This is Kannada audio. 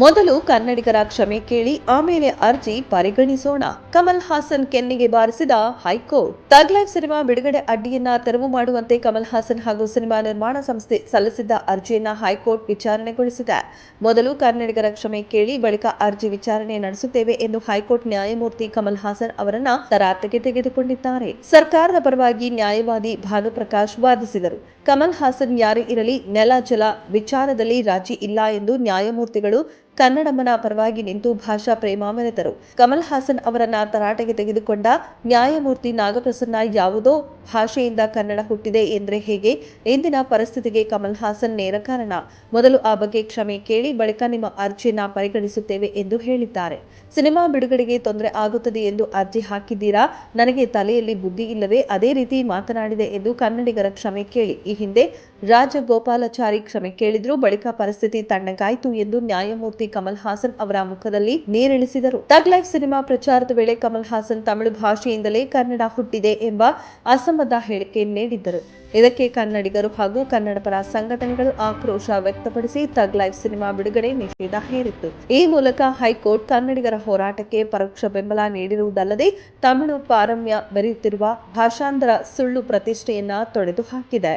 ಮೊದಲು ಕನ್ನಡಿಗರ ಕ್ಷಮೆ ಕೇಳಿ ಆಮೇಲೆ ಅರ್ಜಿ ಪರಿಗಣಿಸೋಣ. ಕಮಲ್ ಹಾಸನ್ ಕೆನ್ನಿಗೆ ಬಾರಿಸಿದ high court. Thug Life cinema ಬಿಡುಗಡೆ ಅಡ್ಡಿಯನ್ನ ತೆರವು ಮಾಡುವಂತೆ ಕಮಲ್ ಹಾಸನ್ ಹಾಗೂ ಸಿನಿಮಾ ನಿರ್ಮಾಣ ಸಂಸ್ಥೆ ಸಲ್ಲಿಸಿದ್ದ ಅರ್ಜಿಯನ್ನ ಹೈಕೋರ್ಟ್ ವಿಚಾರಣೆಗೊಳಿಸಿದೆ. ಮೊದಲು ಕನ್ನಡಿಗರ ಕ್ಷಮೆ ಕೇಳಿ ಬಳಿಕ ಅರ್ಜಿ ವಿಚಾರಣೆ ನಡೆಸುತ್ತೇವೆ ಎಂದು ಹೈಕೋರ್ಟ್ ನ್ಯಾಯಮೂರ್ತಿ ಕಮಲ್ ಹಾಸನ್ ಅವರನ್ನ ತರಾಟೆಗೆ ತೆಗೆದುಕೊಂಡಿದ್ದಾರೆ. ಸರ್ಕಾರದ ಪರವಾಗಿ ನ್ಯಾಯವಾದಿ ಭಾನುಪ್ರಕಾಶ್ ವಾದಿಸಿದರು. ಕಮಲ್ ಹಾಸನ್ ಯಾರೇ ಇರಲಿ, ನೆಲ, ಜಲ, ವಿಚಾರದಲ್ಲಿ ರಾಜಿ ಇಲ್ಲ ಎಂದು ನ್ಯಾಯಮೂರ್ತಿಗಳು ಕನ್ನಡಮ್ಮನ ಪರವಾಗಿ ನಿಂತು ಭಾಷಾ ಪ್ರೇಮ ಮೆರೆತರು. ಕಮಲ್ ಹಾಸನ್ ಅವರನ್ನ ತರಾಟೆಗೆ ತೆಗೆದುಕೊಂಡ ನ್ಯಾಯಮೂರ್ತಿ ನಾಗಪ್ರಸನ್ನ ಯಾವುದೋ ಭಾಷೆಯಿಂದ ಕನ್ನಡ ಹುಟ್ಟಿದೆ ಎಂದ್ರೆ ಹೇಗೆ? ಇಂದಿನ ಪರಿಸ್ಥಿತಿಗೆ ಕಮಲ್ ಹಾಸನ್ ನೇರ ಕಾರಣ. ಮೊದಲು ಆ ಬಗ್ಗೆ ಕ್ಷಮೆ ಕೇಳಿ ಬಳಿಕ ನಿಮ್ಮ ಅರ್ಜಿಯನ್ನ ಪರಿಗಣಿಸುತ್ತೇವೆ ಎಂದು ಹೇಳಿದ್ದಾರೆ. ಸಿನಿಮಾ ಬಿಡುಗಡೆಗೆ ತೊಂದರೆ ಆಗುತ್ತದೆ ಎಂದು ಅರ್ಜಿ ಹಾಕಿದ್ದೀರಾ? ನನಗೆ ತಲೆಯಲ್ಲಿ ಬುದ್ಧಿ ಇಲ್ಲವೇ? ಅದೇ ರೀತಿ ಮಾತನಾಡಿದೆ ಎಂದು ಕನ್ನಡಿಗರ ಕ್ಷಮೆ ಕೇಳಿ. ಈ ಹಿಂದೆ ರಾಜಗೋಪಾಲಾಚಾರಿ ಕ್ಷಮೆ ಕೇಳಿದ್ರು, ಬಳಿಕ ಪರಿಸ್ಥಿತಿ ತಣ್ಣಗಾಯಿತು ಎಂದು ನ್ಯಾಯಮೂರ್ತಿ ಕಮಲ್ ಹಾಸನ್ ಅವರ ಮುಖದಲ್ಲಿ ನೀರಿಳಿಸಿದರು ತಗ್ ಲೈಫ್ ಸಿನಿಮಾ ಪ್ರಚಾರದ ವೇಳೆ ಕಮಲ್ ಹಾಸನ್ ತಮಿಳು ಭಾಷೆಯಿಂದಲೇ ಕನ್ನಡ ಹುಟ್ಟಿದೆ ಎಂಬ ಅಸಮದ ಹೇಳಿಕೆ ನೀಡಿದ್ದರು. ಇದಕ್ಕೆ ಕನ್ನಡಿಗರು ಹಾಗೂ ಕನ್ನಡ ಪರ ಸಂಘಟನೆಗಳು ಆಕ್ರೋಶ ವ್ಯಕ್ತಪಡಿಸಿ ತಗ್ ಲೈಫ್ ಸಿನಿಮಾ ಬಿಡುಗಡೆ ನಿಷೇಧ ಹೇರಿತ್ತು. ಈ ಮೂಲಕ ಹೈಕೋರ್ಟ್ ಕನ್ನಡಿಗರ ಹೋರಾಟಕ್ಕೆ ಪರೋಕ್ಷ ಬೆಂಬಲ ನೀಡಿರುವುದಲ್ಲದೆ ತಮಿಳು ಪಾರಮ್ಯ ಬರೆಯುತ್ತಿರುವ ಭಾಷಾಂತರ ಸುಳ್ಳು ಪ್ರತಿಷ್ಠೆಯನ್ನ ತೊಡೆದು ಹಾಕಿದೆ